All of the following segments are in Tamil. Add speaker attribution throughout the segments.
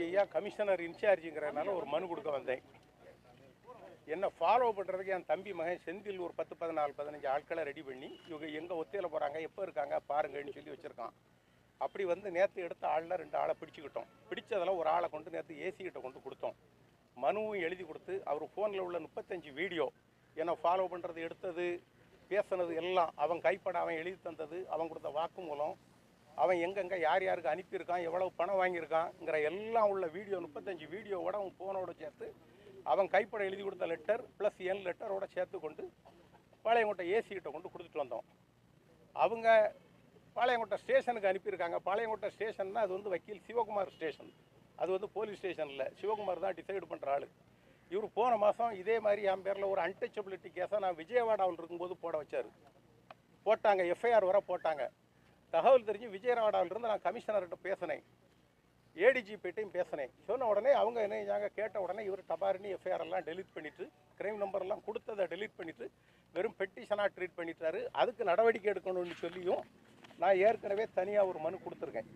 Speaker 1: ஏடிஜி ஐயா கமிஷனர் இன்சார்ஜுங்கிறதுனால ஒரு மனு கொடுக்க வந்தேன். என்ன ஃபாலோ பண்ணுறதுக்கு என் தம்பி மகன் செந்தில் ஒரு பத்து பதினாலு பதினஞ்சு ஆட்களை ரெடி பண்ணி இவங்க எங்கே ஒத்தையில் போகிறாங்க எப்போ இருக்காங்க பாருங்கன்னு சொல்லி வச்சுருக்கான். அப்படி வந்து நேற்று எடுத்த ஆளில் ரெண்டு ஆளை பிடிச்சிக்கிட்டோம். பிடிச்சதில் ஒரு ஆளை கொண்டு நேற்று ஏசிக்கிட்ட கொண்டு கொடுத்தோம். மனுவும் எழுதி கொடுத்து அவர் ஃபோனில் உள்ள முப்பத்தஞ்சு வீடியோ என்னை ஃபாலோ பண்ணுறது எடுத்தது பேசுனது எல்லாம் அவன் கைப்பட அவன் எழுதி தந்தது அவன் கொடுத்த வாக்குமூலம் அவன் எங்கெங்கே யார் யாருக்கு அனுப்பியிருக்கான் எவ்வளவு பணம் வாங்கியிருக்கான்ங்கிற எல்லாம் உள்ள வீடியோ முப்பத்தஞ்சு வீடியோவோட அவன் ஃபோனோட சேர்த்து அவன் கைப்பட எழுதி கொடுத்த லெட்டர் ப்ளஸ் என் லெட்டரோட சேர்த்து கொண்டு பாளையங்கோட்டை ஏசிக்கிட்ட கொண்டு கொடுத்துட்டு வந்தோம். அவங்க பாளையங்கோட்டை ஸ்டேஷனுக்கு அனுப்பியிருக்காங்க. பாளையங்கோட்டை ஸ்டேஷன்னா அது வந்து வக்கீல் சிவகுமார் ஸ்டேஷன் அது வந்து போலீஸ் ஸ்டேஷனில் சிவகுமார் தான் டிசைடு பண்ணுற ஆள். இவர் போன மாதம் இதே மாதிரி என் பேரில் ஒரு அன்டச்சபிலிட்டி கேஸை நான் விஜயவாடாவில் இருக்கும்போது போட வச்சார். போட்டாங்க எஃப்ஐஆர் வர போட்டாங்க. தகவல் தெரிஞ்சு விஜயராடாவிலிருந்து நான் கமிஷனர்கிட்ட பேசினேன். ஏடிஜிபிட்டையும் பேசினேன். சொன்ன உடனே அவங்க என்ன செஞ்சாங்க? கேட்ட உடனே இவர் டபாரினி எஃப்ஐஆர் எல்லாம் டெலீட் பண்ணிவிட்டு கிரைம் நம்பர்லாம் கொடுத்ததை டெலீட் பண்ணிவிட்டு வெறும் பெட்டிஷனாக ட்ரீட் பண்ணிட்டாரு. அதுக்கு நடவடிக்கை எடுக்கணும்னு சொல்லியும் நான் ஏற்கனவே தனியாக ஒரு மனு கொடுத்துருக்கேன்.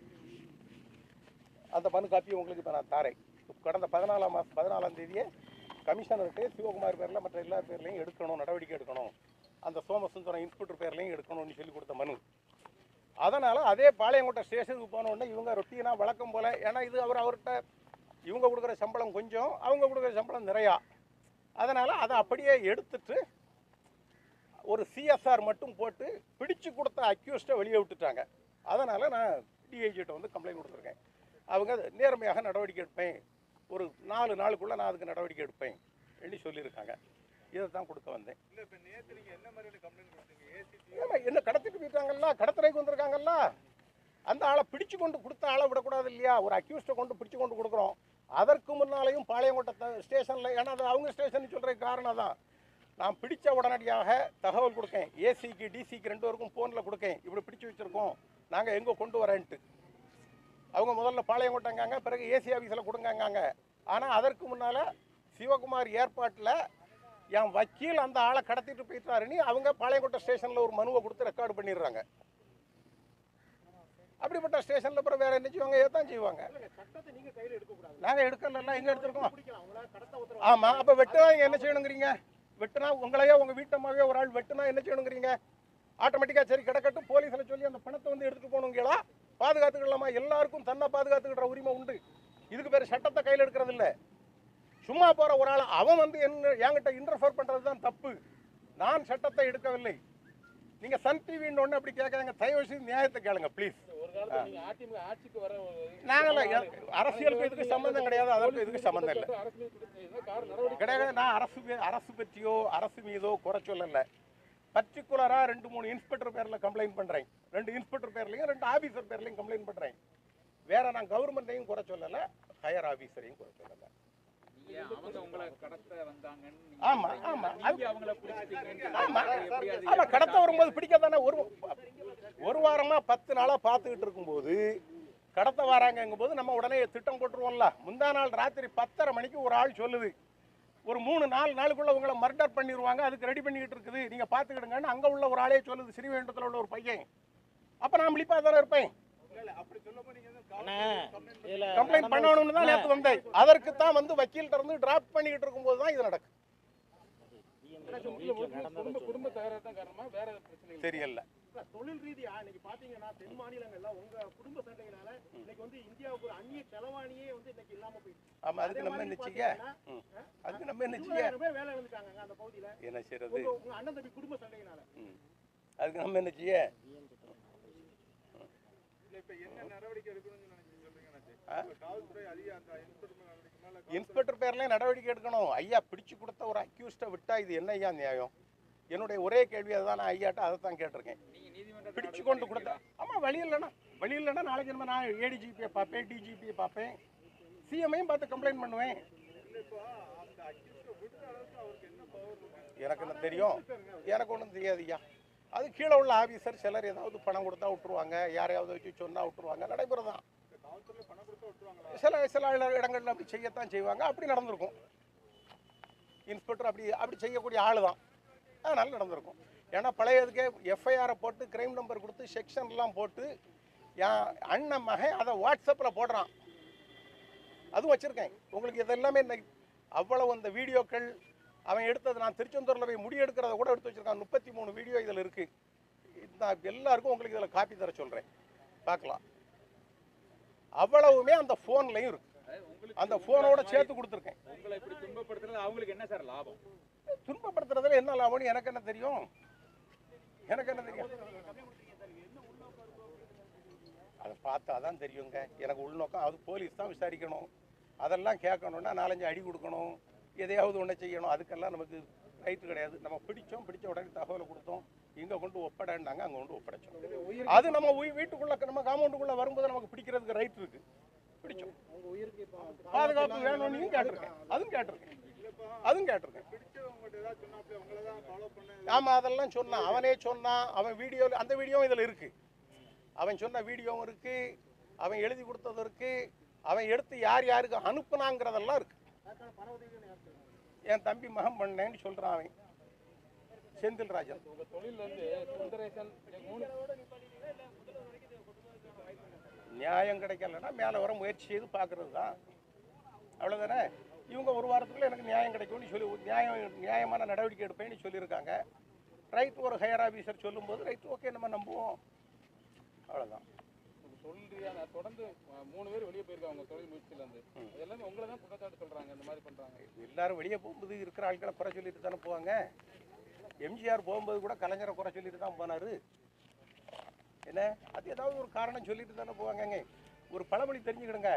Speaker 1: அந்த மனு காப்பியை உங்களுக்கு இப்போ நான் தாரேன். கடந்த பதினாலாம் மாதம் பதினாலாம் தேதியே கமிஷனர்கிட்டே சிவகுமார் பேரில் மற்ற எல்லா பேர்லையும் எடுக்கணும் நடவடிக்கை எடுக்கணும். அந்த சோமசுந்தரம் இன்ஸ்பெக்டர் பேர்லையும் எடுக்கணும்னு சொல்லி கொடுத்த மனு. அதனால் அதே பாளையங்கோட்டை ஸ்டேஷனுக்கு போன உடனே இவங்க ரொட்டீனாக வழக்கம் போல் ஏன்னா இது அவர் அவர்கிட்ட இவங்க கொடுக்குற சம்பளம் கொஞ்சம் அவங்க கொடுக்குற சம்பளம் நிறையா. அதனால் அதை அப்படியே எடுத்துட்டு ஒரு சிஎஸ்ஆர் மட்டும் போட்டு பிடிச்சு கொடுத்த அக்யூஸ்ட்டை வெளியே விட்டுட்டாங்க. அதனால் நான் டிஐஜிட்ட வந்து கம்ப்ளைண்ட் கொடுத்துருக்கேன். அவங்க நேர்மையாக நடவடிக்கை எடுப்பேன். ஒரு நாலு நாளுக்குள்ளே நான் அதுக்கு நடவடிக்கை எடுப்பேன். என்று சொல்லியிருக்காங்க. இதை தான் கொடுக்க வந்தேன்.
Speaker 2: என்ன
Speaker 1: கடத்திட்டு போயிட்டாங்கல்ல? கடத்துறைக்கு வந்திருக்காங்கல்ல? அந்த ஆளை பிடிச்சு கொண்டு கொடுத்த ஆளை விடக்கூடாது இல்லையா? ஒரு அக்யூஸ்ட்டை கொண்டு பிடிச்சு கொண்டு கொடுக்குறோம். அதற்கு முன்னாலேயும் பாளையங்கோட்டை ஸ்டேஷனில் ஏன்னா அது அவங்க ஸ்டேஷன் சொல்கிற காரணம் தான் நான் பிடிச்ச உடனடியாக தகவல் கொடுக்கேன். ஏசிக்கு டிசிக்கு ரெண்டு பேருக்கும் ஃபோனில் கொடுக்கேன். இப்படி பிடிச்சு வச்சுருக்கோம். நாங்கள் எங்கே கொண்டு வரேன்ட்டு. அவங்க முதல்ல பாளையங்கோட்டைங்காங்க பிறகு ஏசி ஆஃபீஸில் கொடுங்கங்காங்க. ஆனால் அதற்கு முன்னால் சிவகுமார் ஏற்பாட்டில் என் வக்கீல் அந்த ஆளை கடத்திட்டு போயிட்டாருன்னு அவங்க பாளையங்கோட்டை ஸ்டேஷனில் ஒரு மனுவை கொடுத்து ரெக்கார்டு பண்ணிடுறாங்க. அப்படிப்பட்ட ஸ்டேஷனில் அப்புறம் வேற என்ன செய்வாங்க? ஏதான் செய்வாங்க.
Speaker 2: நீங்க கையில எடுக்க கூடாது
Speaker 1: நாங்கள் எடுக்கல எங்கே எடுத்திருக்கோம்? ஆமாம் அப்போ வெட்டுனா இங்கே என்ன செய்யணுங்கிறீங்க? வெட்டுனா உங்களையோ உங்கள் வீட்டம்மாவே ஒரு ஆள் வெட்டுனா என்ன செய்யணுங்கிறீங்க? ஆட்டோமேட்டிக்காக சரி கிடக்கட்டும் போலீஸில் சொல்லி அந்த பணத்தை வந்து எடுத்துகிட்டு போகணுங்களா? பாதுகாத்துக்கலாமா எல்லாருக்கும் தன்னை பாதுகாத்துக்கிற உரிமை உண்டு. இதுக்கு பேர் சட்டத்தை கையில் எடுக்கிறது இல்லை சும்மா போகிற ஒரு ஆள் அவன் வந்து என்ன என்கிட்ட இன்டர்ஃபர் பண்ணுறது தான் தப்பு. நான் சட்டத்தை எடுக்கவில்லை. நீங்கள் சன் டிவின்னு ஒன்று அப்படி கேட்காங்க தயவு செய்து நியாயத்தை கேளுங்க ப்ளீஸ்
Speaker 2: ஒரு காலத்துல நீங்க அதிமுக ஆட்சிக்கு வர
Speaker 1: நாங்களாம் அரசியலுக்கு இதுக்கு சம்மந்தம் கிடையாது. அதற்கு இதுக்கு சம்மந்தம் இல்லை. கிடையாது. நான் அரசு அரசு பற்றியோ அரசு மீதோ குறை சொல்லலை. பர்டிகுலராக ரெண்டு மூணு இன்ஸ்பெக்டர் பேரில் கம்ப்ளைண்ட் பண்ணுறேன் ரெண்டு இன்ஸ்பெக்டர் பேர்லையும் ரெண்டு ஆஃபீஸர் பேர்லையும் கம்ப்ளைண்ட் பண்ணுறேன் வேற நான் கவர்மெண்ட்டையும் குறை சொல்லலை ஹையர் ஆஃபீஸரையும் குறை சொல்லலை. ஆமா. ஆமா. ஆமா. ஆமாம் கடத்த வரும்போது பிடிக்கத்தானே ஒரு ஒரு வாரமாக பத்து நாளாக பார்த்துக்கிட்டு இருக்கும்போது கடத்த வராங்கங்கும்போது நம்ம உடனே திட்டம் போட்டுருவோம்ல. முந்தா நாள் ராத்திரி பத்தரை மணிக்கு ஒரு ஆள் சொல்லுது. ஒரு மூணு நாலு நாளுக்குள்ள உங்களை மர்டர் பண்ணிடுவாங்க அதுக்கு ரெடி பண்ணிக்கிட்டு இருக்குது. நீங்கள் பார்த்துக்கிடுங்கன்னு அங்கே உள்ள ஒரு ஆளே சொல்லுது. ஸ்ரீவைண்டத்தில் உள்ள ஒரு பையன். அப்போ நான் விழிப்பாக தானே இருப்பேன். கம்ப்ளைண்ட் பண்ணணும்னு தான் நேற்று வந்தேன். அதற்கு தான் வந்து வக்கீல்கிட்ட இருந்து டிராப் பண்ணிக்கிட்டு இருக்கும்போது தான் இது நடக்கும்
Speaker 2: குடும்ப தகராறு தான் காரணமா வேற பிரச்சனை இல்லை
Speaker 1: தெரியல.
Speaker 2: தொழில் ரீதியா இன்னைக்கு பாத்தீங்கன்னா தென் மாநிலங்கள்ல உங்க குடும்ப சண்டைகளால இன்னைக்கு வந்து இந்தியாவுக்கு ஒரு அந்நிய செலவாணியே வந்து இன்னைக்கு இல்லாம போயிடுச்சு
Speaker 1: ஆமாம் அதுக்கு நம்ம என்ன செய்ய. அதுக்கு நம்ம என்ன செய்ய?
Speaker 2: வேலை இழந்துட்டாங்க அந்த பகுதியில.
Speaker 1: என்ன செய்யறது
Speaker 2: உங்க உங்க அண்ணன் தம்பி குடும்ப சண்டையினால
Speaker 1: ம். அதுக்கு நம்ம என்ன செய்ய
Speaker 2: இப்ப என்ன நடவடிக்கை எடுக்கணும்னு நினைக்கிறீங்க
Speaker 1: ஆ?
Speaker 2: காவல்துறை அதிக அந்த இன்ஸ்பெக்டர்
Speaker 1: பேர்லயும் நடவடிக்கை எடுக்கணும். ஐயா பிடிச்சு கொடுத்த ஒரு அக்யூஸ்டை விட்டா இது என்ன ஐயா நியாயம்? என்னுடைய ஒரே கேள்வி அதுதான். நான் ஐயாட்ட அதை தான் கேட்டிருக்கேன் பிடிச்சு கொண்டு கொடுத்த ஆமாம் வழி இல்லைன்னா. வழி இல்லைன்னா நாளைக்கு நம்ம நான் ஏடிஜிபியை பார்ப்பேன் டிஜிபியை பார்ப்பேன். சிஎம்ஐயும் பார்த்து கம்ப்ளைண்ட் பண்ணுவேன். எனக்கு என்ன தெரியும்? எனக்கு ஒன்றும் தெரியாது ஐயா. அது கீழே உள்ள ஆஃபீஸர் சிலர் ஏதாவது பணம் கொடுத்தா விட்டுருவாங்க யாரையாவது வச்சு சொன்னால் விட்டுருவாங்க நடைபெறதான்.
Speaker 2: தான்
Speaker 1: சில சில இடங்களில் இடங்கள்ல அப்படி செய்யத்தான் செய்வாங்க. அப்படி நடந்திருக்கும். இன்ஸ்பெக்டர் அப்படி அப்படி செய்யக்கூடிய ஆள் தான் அதனால் நடந்திருக்கும். ஏன்னா பழையதுக்கே எஃப்ஐஆரை போட்டு கிரைம் நம்பர் கொடுத்து செக்ஷன்லாம் போட்டு என் அண்ணன் மகன் அதை வாட்ஸ்அப்பில் போடுறான். அதுவும் வச்சுருக்கேன். உங்களுக்கு இதெல்லாமே இன்னைக்கு அவ்வளவு அந்த வீடியோக்கள் அவன் எடுத்தது நான் திருச்செந்தூரில் போய் முடி எடுக்கிறத கூட எடுத்து வச்சிருக்கான். முப்பத்தி மூணு வீடியோ இதில் இருக்குது இந்த எல்லாருக்கும் உங்களுக்கு இதில் காப்பி தர சொல்கிறேன் பார்க்கலாம். அவ்வளவுமே அந்த ஃபோன்லையும் இருக்கு. அந்த ஃபோனோட சேர்த்து கொடுத்துருக்கேன்.
Speaker 3: உங்களை இப்படி துன்பப்படுத்துறது அவங்களுக்கு என்ன சார் லாபம்?
Speaker 1: துன்பப்படுத்துறதுல என்ன லாபம்னு எனக்கு என்ன தெரியும்? எனக்கு என்ன தெரியும்? அதை பார்த்தா தான் தெரியுங்க. எனக்கு உள்நோக்கம் அது போலீஸ் தான் விசாரிக்கணும். அதெல்லாம் கேட்கணும்னா நாலஞ்சு அடி கொடுக்கணும். எதையாவது ஒன்று செய்யணும். அதுக்கெல்லாம் நமக்கு ரைட்டு கிடையாது. நம்ம பிடிச்சோம் பிடிச்ச உடனே தகவலை கொடுத்தோம். இங்கே கொண்டு ஒப்படைன்னாங்க அங்கே கொண்டு ஒப்படைச்சோம். அது நம்ம வீட்டுக்குள்ள நம்ம காம்பவுண்டுக்குள்ள வரும்போது நமக்கு பிடிக்கிறதுக்கு ரைட் இருக்கு. பிடிச்சோம். பாதுகாப்பு வேணும்னு கேட்டிருக்கேன் அதுவும் கேட்டிருக்கேன் அதுவும் கேட்டிருக்கேன் ஆமா அதெல்லாம் சொன்னான். அவனே சொன்னான். அவன் வீடியோ அந்த வீடியோவும் இதுல இருக்கு. அவன் சொன்ன வீடியோவும் இருக்கு. அவன் எழுதி கொடுத்தது இருக்கு. அவன் எடுத்து யார் யாருக்கு அனுப்புனாங்கிறதெல்லாம் இருக்கு. என் தம்பி மகன் பண்ணேன்னு சொல்றான் அவன். செந்தில் ராஜன். நியாயம் கிடைக்கலன்னா மேலே வர முயற்சி செய்து பார்க்கறது தான் அவ்வளோதானே இவங்க ஒரு வாரத்துக்குள்ள எனக்கு நியாயம் கிடைக்கும்னு சொல்லி நியாயம் நியாயமான நடவடிக்கை எடுப்பேன்னு சொல்லியிருக்காங்க. ரைட் ஒரு ஹையர் ஆஃபீஸர் சொல்லும்போது ரைட் ஓகே நம்ம நம்புவோம். அவ்வளோதான்
Speaker 3: தொழில் ரீதியான தொடர்ந்து மூணு பேர் வெளியே போயிருக்காங்க தொழில் முயற்சியில இருந்து அது எல்லாமே உங்களை தான் குற்றச்சாட்டு சொல்றாங்க இந்த மாதிரி பண்றாங்க.
Speaker 1: எல்லாரும் வெளியே போகும்போது இருக்கிற ஆட்களை குறை சொல்லிட்டு தானே போவாங்க. எம்ஜிஆர் போகும்போது கூட கலைஞரை குறை சொல்லிட்டு தான் போனாரு. என்ன? அது ஏதாவது ஒரு காரணம் சொல்லிட்டு தானே போவாங்கங்க. ஒரு பழமொழி தெரிஞ்சுக்கிடுங்க.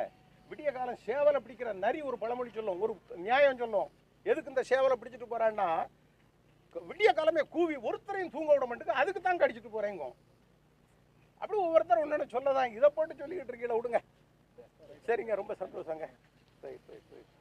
Speaker 1: விடிய காலம் சேவலை பிடிக்கிற நரி ஒரு பழமொழி சொல்லும் ஒரு நியாயம் சொல்லும். எதுக்கு இந்த சேவலை பிடிச்சிட்டு போறான்னா விடிய காலமே கூவி ஒருத்தரையும் தூங்க விட மாட்டேங்க அதுக்கு தான் கடிச்சிட்டு போறேங்க. அப்படி ஒவ்வொருத்தரும் ஒன்று சொல்லதான். இதை போட்டு சொல்லிக்கிட்டு இருக்கீங்களா விடுங்க. சரிங்க ரொம்ப சந்தோஷங்க. Right right right